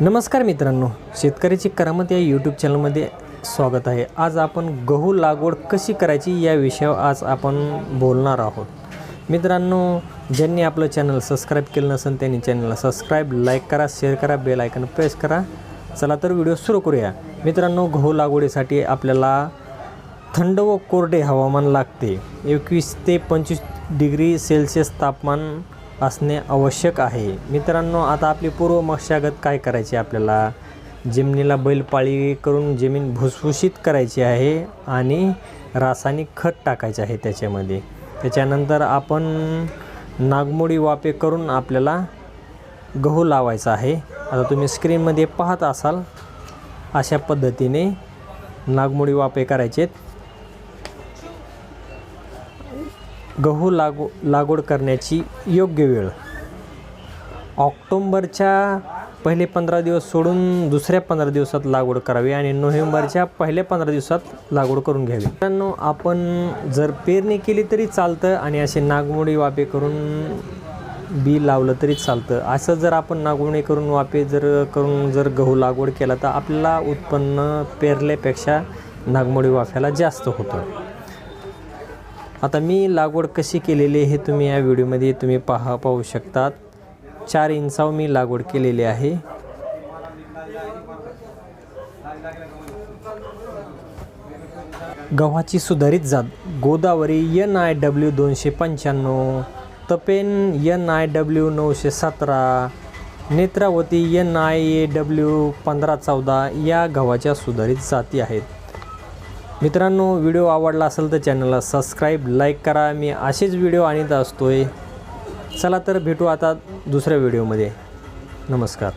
नमस्कार मित्रांनो शेतकऱ्याची करामत या यूट्यूब चॅनलमध्ये स्वागत आहे. आज आपण गहू लागवड कशी करायची या विषयावर आज आपण बोलणार आहोत. मित्रांनो ज्यांनी आपलं चॅनल सबस्क्राईब केलं नसेल त्यांनी चॅनलला सबस्क्राईब लाईक करा शेअर करा बेल आयकन प्रेस करा. चला तर व्हिडिओ सुरू करूया. मित्रांनो गहू लागवडीसाठी आपल्याला थंड व कोरडे हवामान लागते. एकवीस ते पंचवीस डिग्री सेल्सिअस तापमान असणे आवश्यक आहे. मित्रांनो आता आपली पूर्व मशागत काय करायची आपल्याला? जमिनीला बैलपाळी करून जमीन भुसभुशीत करायची आहे आणि रासायनिक खत टाकायचे आहे त्याच्यामध्ये. त्याच्यानंतर आपण नागमोडी वापे करून आपल्याला गहू लावायचा आहे. आता तुम्ही स्क्रीनमध्ये पाहत असाल अशा पद्धतीने नागमोडी वापे करायचे गहू लागू लागवड करण्याची योग्य वेळ. ऑक्टोंबरच्या पहिले पंधरा दिवस सोडून दुसऱ्या पंधरा दिवसात लागवड करावी आणि नोव्हेंबरच्या पहिल्या पंधरा दिवसात लागवड करून घ्यावी. मित्रांनो आपण जर पेरणी केली तरी चालतं आणि असे नागमोडी वापे करून बी लावलं तरी चालतं. असं जर आपण नागवणी करून वापे जर करून जर गहू लागवड केला तर आपल्याला उत्पन्न पेरल्यापेक्षा नागमोडी वाफ्याला जास्त होतं. आता मी लागवड कशी केलेली हे तुम्ही या व्हिडिओमध्ये तुम्ही पहा पाहू शकतात. चार इंचाव मी लागवड केलेली आहे. गव्हाची सुधारित जात गोदावरी एन आय डब्ल्यू दोनशे पंच्याण्णव तपेन एन आय डब्ल्यू नऊशे सतरा Netravati N I A W पंधरा चौदा या गव्हाच्या सुधारित जाती आहेत. मित्रांनो व्हिडिओ आवडला असेल तर चॅनलला सबस्क्राईब लाईक करा. मी असेच व्हिडिओ आणत असतोय. चला तर भेटू आता दुसऱ्या व्हिडिओमध्ये. नमस्कार.